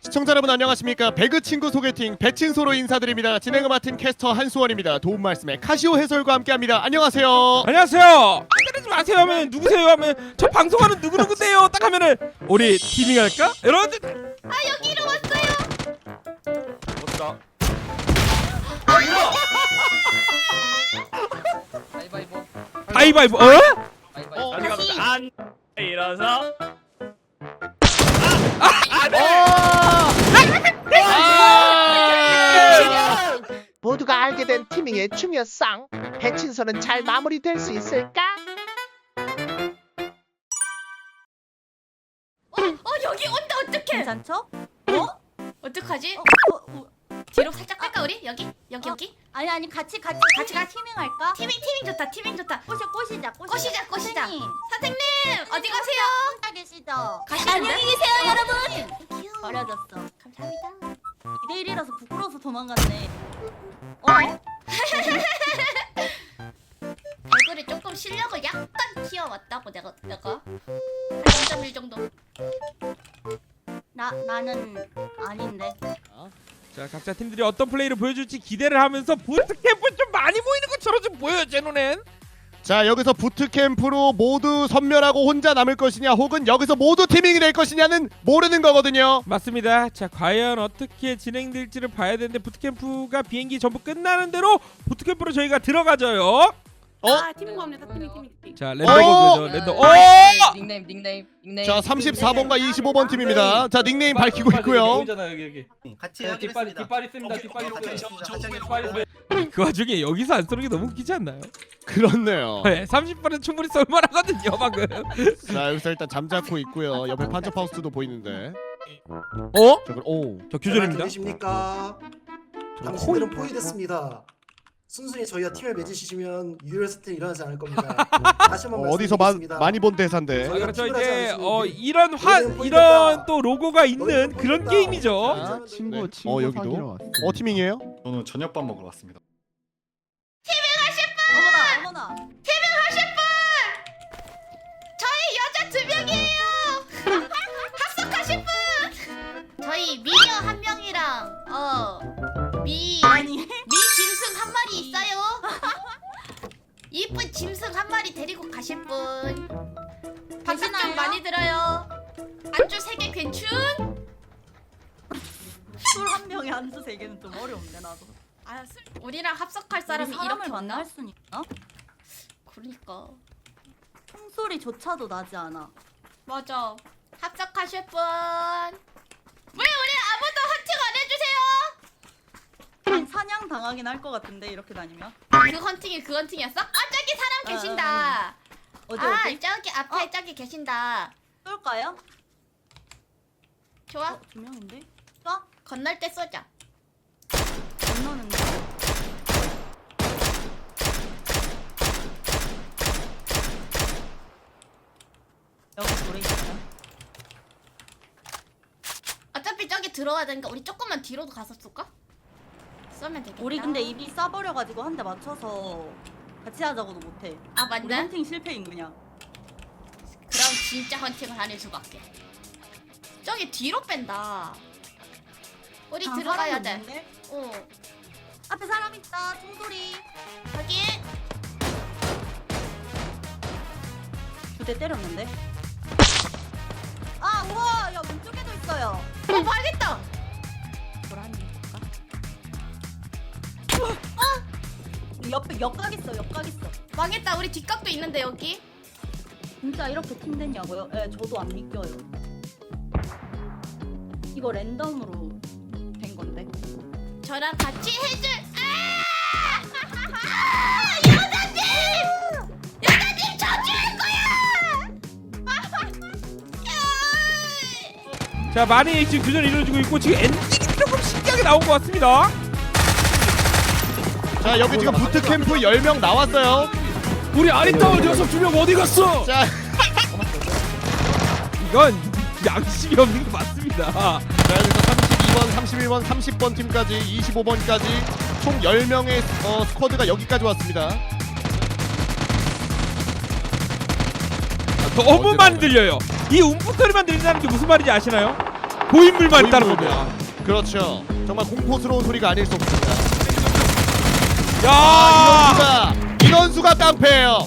시청자 여러분 안녕하십니까 배그 친구 소개팅 배친소로 인사드립니다 진행을 맡은 캐스터 한수원입니다 도움 말씀에 카시오 해설과 함께합니다 안녕하세요 안녕하세요. 때리지 마세요 하면 누구세요 하면 저 방송하는 누구 누구세요 딱 하면은 우리 티밍 할까? 여러분들 아 여기로 왔어요. 멋지다. 가위바위보 가위바위보 어? 가위바위보 어디 다시. 안 일어서 된 티밍의 중요성. 배친서는 잘 마무리될 수 있을까? 어, 어 여기 온다 어떡해? 괜찮죠? 어떡하지? 어, 어, 어. 뒤로 살짝 뺄까 우리? 여기 여기 어? 여기. 아니 아니 같이 같이 같이, 같이. 티밍 할까? 티밍 티밍 좋다 티밍 좋다. 꼬시 꼬시자 꼬시자 꼬시자 꼬시자. 선생님, 선생님 어디 가세요? 혼자 계시죠? 가시는데? 안녕히 계세요 여러분 귀여워. 버려졌어 감사합니다. 2대1이라서 부끄러워서 도망갔네 어? 배구를 조금 실력을 약간 키워왔다고 내가 내가 한0.1 정도. 나, 나는 아닌데 자 각자 팀들이 어떤 플레이를 보여줄지 기대를 하면서 부트캠프 좀 많이 보이는 것처럼 좀 보여요 제 눈엔 자 여기서 부트캠프로 모두 선멸하고 혼자 남을 것이냐 혹은 여기서 모두 티밍이 될 것이냐는 모르는 거거든요. 맞습니다. 자 과연 어떻게 진행될지를 봐야 되는데 부트캠프가 비행기 전부 끝나는 대로 부트캠프로 저희가 들어가져요 어? 아 팀인 겁니다. 팀이 팀이 팀이. 자 랜덤이죠 어! 랜덤 어, 어! 닉네임 닉네임 닉네임 자 34번과 25번 팀입니다 자 닉네임 밝히고 있고요 보이잖아 여기 여기. 같이 어, 하기로 깃발 했습니다. 깃발 있습니다. 오케이, 깃발 오케이, 있어요. 깃발. 그 와중에 여기서 안 쏘는 게 너무 웃기지 않나요? 그렇네요 네, 30분은 충분히 쏠만하거든요 방금 자 여기서 일단 잠자코 있고요 옆에 판처 파우스도 보이는데 어? 저, 오저 교전입니다 들리십니까? 당신들은 포위됐습니다. 순순히 저희와 팀을 맺으시면 유혈 사태 일어나지 않을 겁니다. 다시 한번 어, 어디서 마, 말씀드리겠습니다. 많이 본 대사인데 저희가 그렇죠 팀을 하지 이제 어 이런 화 이런 포인트다. 또 로고가 있는 그런 포인트다. 게임이죠 자, 친구, 네. 어 여기도 어 티밍이에요? 저는 저녁밥 먹으러 왔습니다. 어머나 어머나 어려운데 나도 아, 술- 우리랑 합석할 사람이 이렇게 만날? 순 있나? 그러니까 총소리조차도 나지 않아 맞아. 합석하실 분. 왜 우리 아무도 헌팅 안 해주세요? 사냥 당하긴 할 것 같은데 이렇게 다니면 그 헌팅이 그 헌팅이었어? 아 저기 사람 아, 계신다. 어디 아 어디? 저기 앞에 어? 저기 계신다. 쏠까요? 좋아. 어, 두 명인데? 쏴? 건널 때 쏘자. 건너는데 여기 돌에 있어요 어차피 저기 들어와야 되니까 우리 조금만 뒤로도 가서 쏠까? 쏘면 되겠다. 우리 근데 입이 싸버려가지고 한 대 맞춰서 같이 하자고도 못해 아 우리 맞네. 헌팅 실패인 그냥 그럼 진짜 헌팅을 안 해주고 갈게. 저기 뒤로 뺀다. 우리 아, 들어가야 사람 돼. 없는데? 어. 앞에 사람 있다 총소리 저기 두대 때렸는데 아 우와 야 왼쪽에도 있어요 어 발겠다. 보라니 볼까? 옆에 옆각 있어 옆각 있어 망했다. 우리 뒷각도 있는데 여기. 진짜 이렇게 팀 됐냐고요? 예 저도 안 믿겨요 이거 랜덤으로 된 건데 저랑 같이 해줄. 자 많이 지금 교전이 이루어지고 있고 지금 엔딩이 조금 신기하게 나온 것 같습니다. 자 여기 지금 부트캠프 10명 나왔어요. 우리 아리따운 녀석 두 명 어디 갔어? 자. 이건 양심이 없는 게 맞습니다. 자 여기서 32번, 31번, 30번 팀까지 25번까지 총 10명의 어, 스쿼드가 여기까지 왔습니다 너무 많이? 들려요 이 움푹 소리만 들린다는 게 무슨 말인지 아시나요? 고인물만 있다는. 겁니다. 그렇죠. 정말 공포스러운 소리가 아닐 수 없습니다. 야! 아, 인원수가 인원수가 깡패예요.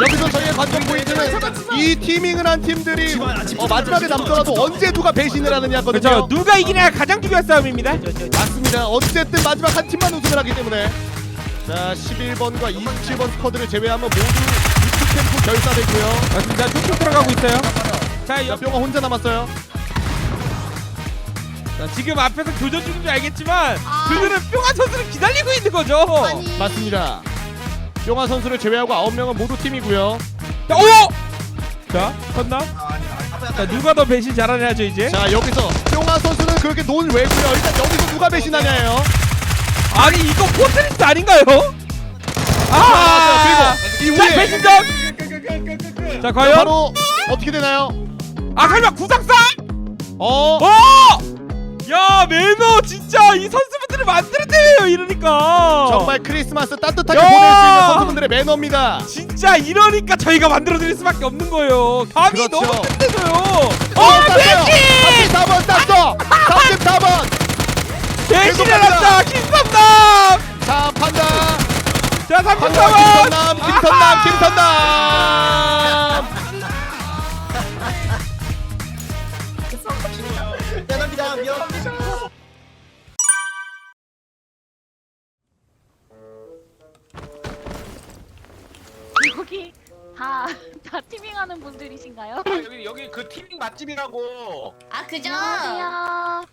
여기서 저희의 관전 포인트는 이 티밍을 한 팀들이 어, 마지막에 남더라도 언제 누가 배신을 그렇죠. 하느냐거든요. 누가 이기냐 가장 중요한 싸움입니다. 맞습니다. 어쨌든 마지막 한 팀만 우승을 하기 때문에 자 11번과 27번 스쿼드를 제외하면 모두 캠프 결사되고요. 맞습니다. 쭉쭉 들어가고 있어요. 자, 자 옆, 뿅아 혼자 남았어요. 자, 지금 앞에서 교전 중인 줄 알겠지만 아. 그들은 뿅아 선수를 기다리고 있는 거죠. 아니 맞습니다. 뿅아 선수를 제외하고 9명은 모두 팀이고요. 자, 오! 자, 컸나? 자, 누가 더 배신 잘하냐죠 이제? 자 여기서 뿅아 선수는 그렇게 논 외고요. 일단 여기서 누가 배신하냐예요. 아니 이거 포트리스 아닌가요? 아, 아, 그리고 자, 이후에 배신전. 자, 자, 과연 바로 어떻게 되나요? 아 설마 구상사? 어? 어! 야 매너 진짜 이 선수분들을 만들어내요 이러니까 정말 크리스마스 따뜻하게 야! 보낼 수 있는 선수분들의 매너입니다. 진짜 이러니까 저희가 만들어드릴 수밖에 없는 거예요 감이 그렇죠. 너무 뜬대서요 어 땄어요. 배신! 34번 땄어. 34번. 배신을 계속합니다. 한다 김선남 자 판다. 자 판다 34번 김선남 김선남 김선남. 미안합니다. 미안합니다. 여기 다, 다 티밍하는 분들이신가요? 여기 여기 그 티밍 맛집이라고. 아 그죠? 안녕하세요.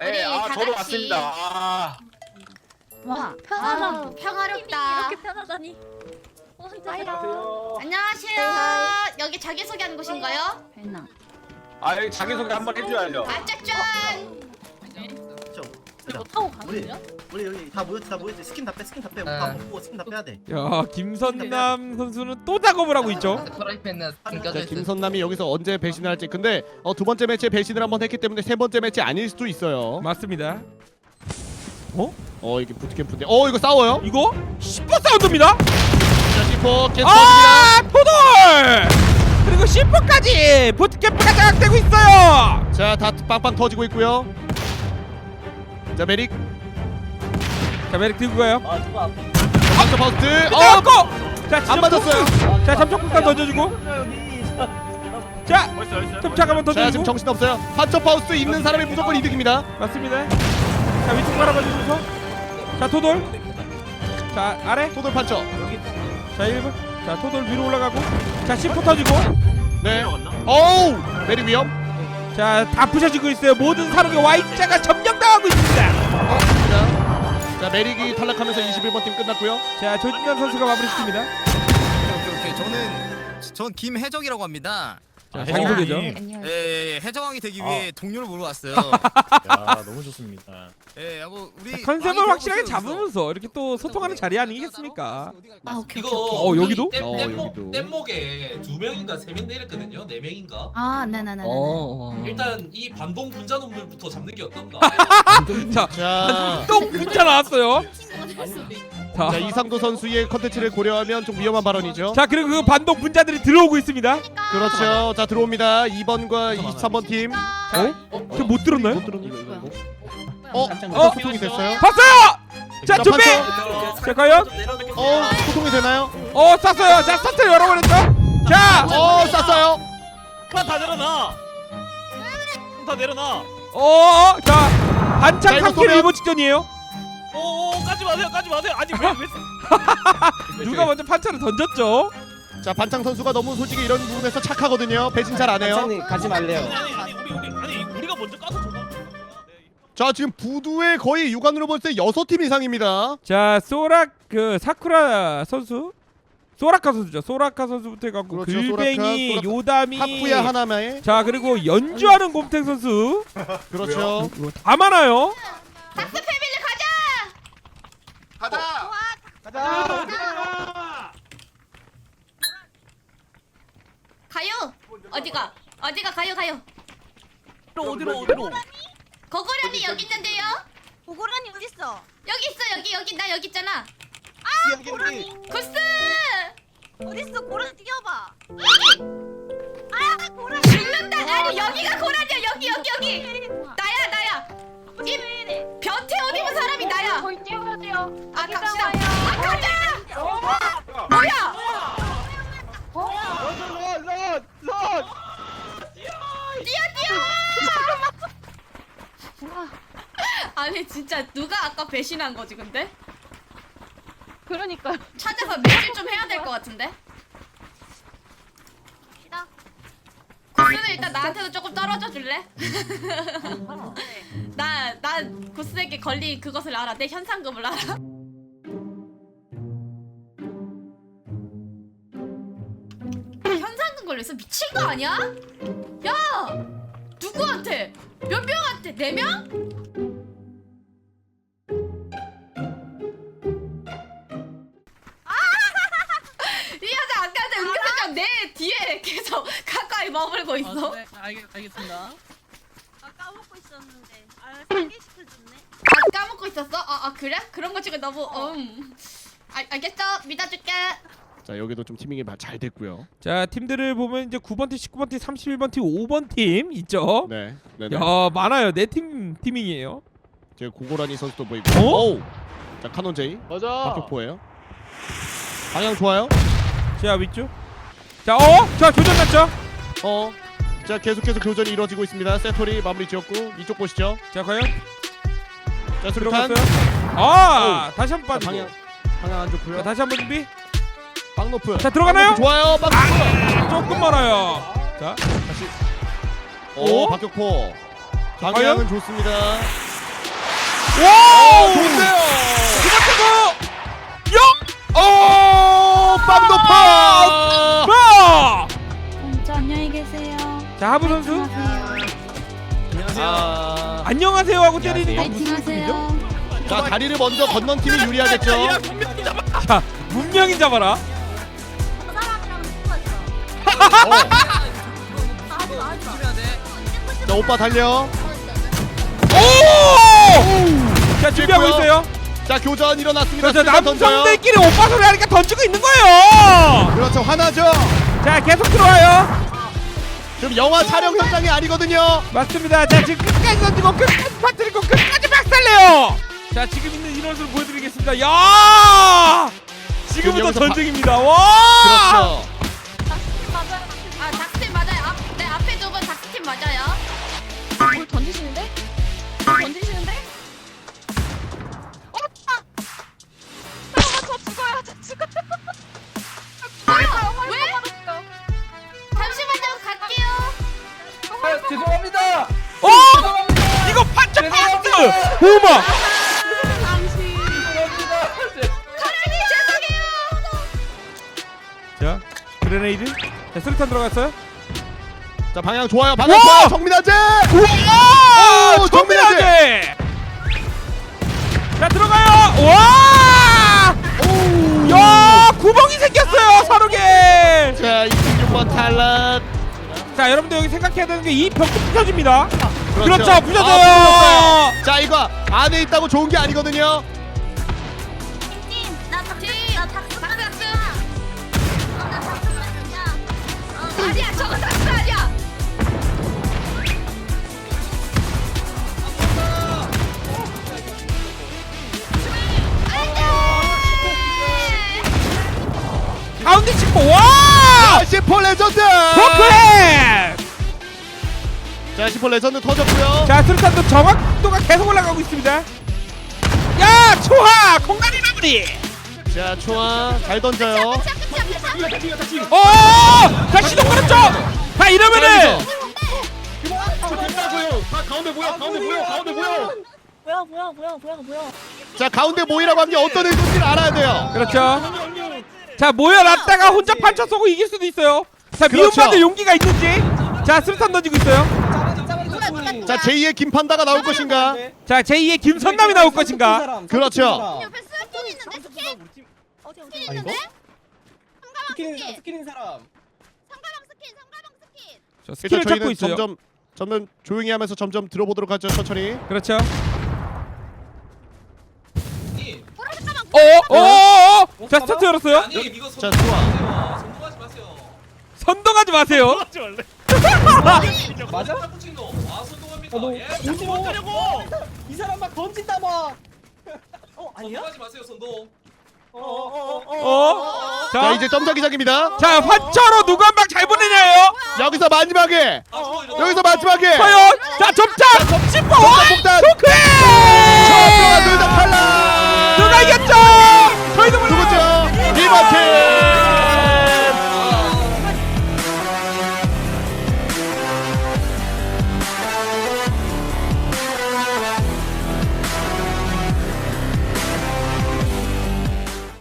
우리 예, 아다 저도 같이. 왔습니다. 아, 와, 아, 편하다. 평화롭다. 이렇게 편하다니. 혼자요. 안녕하세요. 안녕하세요. 여기 자기소개하는 곳인가요? 벤나. 아 여기 자기소개 한 번 해줘야죠. 아 짠짠. 이거 타고 가는 거야? 우리 여기 다 모였지 다 모였지 스킨 다빼 스킨 다 빼고 네. 다 먹고 스킨 다 빼야 돼 야 김선남 선수는 또 작업을 하고 있죠 프라이팬은 스킨 껴져 자. 김선남이 여기서 언제 배신을 할지 근데 어, 두 번째 매치에 배신을 한번 했기 때문에 세 번째 매치 아닐 수도 있어요. 맞습니다 어 이게 부트캠프인데 어 이거 싸워요? 이거 10번 사운드입니다 자 시포 계속 아 토돌 그리고 10번까지 보트캠프가 장악되고 있어요 자다 빵빵 터지고 있고요. 자 메릭 자 메릭 들고 가요 한점 파우스트 어! 어! 자, 안 맞았어요. 자, 잠깐만 던져주고. 자, 벌써 벌써. 점 한번 자 지금 던져주고. 정신 없어요. 한점 파우스트 있는 사람이 무조건 이득입니다. 맞습니다. 자, 위쪽 바라봐주면서. 자, 토돌. 자, 아래. 토돌 판처. 자, 1번. 자, 토돌 위로 올라가고. 자, 10포 터지고. 네. 어우 메릭 위험. 자, 다 부셔지고 있어요. 모든 사람의 Y자가 점령당하고 있습니다. 자, 자 메릭이 탈락하면서 21번 팀 끝났고요. 자, 조진현 선수가 마무리시킵니다. 오케이 오케이 저는 전 김혜정이라고 합니다. 자, 자기소개죠. 예, 혜정왕이 되기 위해 동료를 보러 왔어요. 야 너무 좋습니다. 예, 뭐 우리 컨셉을 많이 확실하게 배워보세요, 잡으면서 이렇게 또 소통하는 자리 아니겠습니까? 아 오케이 이거 어, 여기도? 뗏- 어, 뗏목- 여기도. 뗏목에 두 명인가 세 명 내렸거든요. 네 명인가. 아, 네네네. 어. 일단 이 반동 분자 놈들부터 잡는 게 어떤가. 자, 똥 문자 나왔어요. 자, 자 이상도 선수의 컨텐츠를 고려하면 좀 위험한 발언이죠. 자, 그리고 그 반동 분자들이 들어오고 있습니다. 그렇죠. 자 들어옵니다. 2번과 23번 팀. 어? 저못 들었나요? 못 들었. 이거 이거. 어? 어? 소통이 됐어요? 봤어요! 자, 자, 준비! 자, 과연? 어 소통이 되나요? 어, 쐈어요! 자, 스타트 열어버렸죠? 자! 어 쐈어요. 다 내려놔. 다 내려놔. 어, 자, 자, 이거 3킬 쏘면- 일보 직전이에요. 오 까지 마세요 까지 마세요. 아니 왜 왜? 누가 먼저 판차를 던졌죠? 자 반창 선수가 너무 솔직히 이런 부분에서 착하거든요. 배신 잘 안 해요. 가지 말래요 아니 아니 우리 우리 아니 우리가 먼저 까서 줘봐. 자 지금 부두의 거의 육안으로 볼 때 여섯 팀 이상입니다. 자, 소라 그 사쿠라 선수, 소라카 선수죠. 소라카 선수부터 해갖고 그렇죠, 글뱅이, 소라카, 요다미, 하프야 하나마에 자 그리고 연주하는 곰탱 선수 그렇죠. 이거 다 많아요. 닥스 패밀리 가자. 가 가요. 어디가? 어디가 가요 가요. 어디로 어디로 어디로? 거고라니 여기 있는데요. 고고라니 어디 있어? 여기 있어 여기 여기 나 여기 있잖아. 아 고라니. 구스. 어디 있어? 고라니 뛰어봐. 여기. 아 고라니. 죽는다. 아, 아니 여기가 고라니야 여기 여기 여기. 나야 나야. 이 벼태 옷 입은 사람이 나야. 거의 뛰어야 돼요. 아 갑시다. 아 가자. 뭐야? 니 진짜 누가 아까 배신한 거지 근데? 그러니까. 찾아서 매질 좀 해야 될 것 같은데? 시다. 구스는 일단 나한테도 조금 떨어져 줄래? 나, 난 구스에게 걸린 그것을 알아. 내 현상금을 알아. 현상금 걸려서 미친 거 아니야? 야! 누구한테? 몇 명한테? 네 명? 알겠, 알겠습니다. 아 까먹고 있었는데. 아 소개시켜줬네. 아 까먹고 있었어? 아, 아 그래? 그런 거 지금 너무 음. 알, 알겠어 믿어줄게 자 여기도 좀 티밍이 잘 됐고요. 자 팀들을 보면 이제 9번 팀, 19번 팀, 31번 팀, 5번 팀 있죠. 네. 네 네. 야 많아요. 네팀 팀밍이에요. 지금 고고라니 선수도 보이고. 어? 오우. 자 카논 제이. 맞아. 박격포예요. 방향 좋아요. 자 위쪽. 자 어? 자 교전 났죠? 어. 자 계속해서 교전이 이루어지고 있습니다. 세토리 마무리 지었고 이쪽 보시죠. 자 과연 자 수류탄. 들어갔어요? 아 다시 한 번 자, 빠지고. 방향 방향 안 좋고요. 자 다시 한 번 준비. 빵 높은. 자, 들어가나요? 좋아요. 빵 높은. 조금 멀어요. 자 다시. 오 오? 박격포. 방향은 좋습니다. 와 좋은데요. 그만두고 영. 오! 빵 높아. 자 하부 선수 아. 안녕하세요 하고 때리는 건 무슨 안녕하세요. 느낌이죠? 자 다리를 먼저 건넌 팀이 유리하겠죠. 자 문명인 잡아라. 그 사람이랑 친구였어. 어. 나도 나도. 자 오빠 달려. 오! 자 준비하고 됐고요. 있어요. 자 교전 일어났습니다. 그렇죠 수류탄 던져요. 남성들끼리 오빠 소리 하니까 던지고 있는 거예요. 그렇죠 화나죠. 자 계속 들어와요. 지금 영화 촬영 현장이 아니거든요. 맞습니다. 자 지금 끝까지 던지고 끝까지 퍼뜨리고 끝까지 박살내요. 자 지금 있는 인원수를 보여드리겠습니다. 야! 지금 지금부터 여기서 바- 전쟁입니다. 와! 그렇죠. 아 닥스팀 맞아요 앞, 네 앞에 두분 닥스팀 맞아요 뭘 던지시는데? 자 수류탄 들어갔어요. 자 방향 좋아요. 방향 와! 좋아요. 정민아재. 우와! 오, 정민아재! 자 들어가요. 와! 야 구멍이 생겼어요 서로게. 자 26번 탈락. 자 여러분들 여기 생각해야 되는 게 이 벽도 부서집니다. 그렇죠. 그렇죠 아, 부서져요. 자 이거 안에 있다고 좋은 게 아니거든요. 자 10호 레전드. 버프헤! 자 10호 레전드 터졌고요. 자 수류탄도 정확도가 계속 올라가고 있습니다. 야 초하 공간이 마무리. 자 초아 잘 던져요. 어! 자 시동 걸었죠. 자 이러면은 가운데 모여, 가운데 모여, 가운데. 뭐야 뭐야 뭐야 뭐야 뭐야. 자 가운데 모이라고 하는 게 어떤 의도인지를 알아야 돼요. 그렇죠. 자 모여놨다가 혼자 판쳐 쏘고 이길 수도 있어요. 자 그렇죠. 미움받을 용기가 있는지. 자 수류탄 던지고 있어요. 자 제2의 김판다가 나올 것인가? 자 제2의 김선남이 나올 것인가. 그렇죠. 옆에 스킨 있는데 스킨? 어디 아, 이거? 스킨. 스킬인 사람. 상가방 스킨 상가방 스킨. 저 일단 스킬을 찾고 저희는 있어요. 점점 점점 조용히 하면서 점점 들어보도록 하죠 천천히. 그렇죠. 자 스타트 열었어요. 아니 이거 자, 선동하지 좋아. 마세요. 선동하지 마세요. 선동하지 마세요. 하지 말래. 맞아? 카푸치노. 아 선동합니다. 너 예. 오지 못하려고. 이 사람 막 던진다 막. 어 아니야? 선동하지 마세요 선동. 어? 자 자, 이제 점자기장입니다. 자 환차로 누구 한 방 잘 보내냐요? 여기서 마지막에 아 저거 이러다. 여기서 마지막에 과연 자 접착 10번 폭탄. 초크해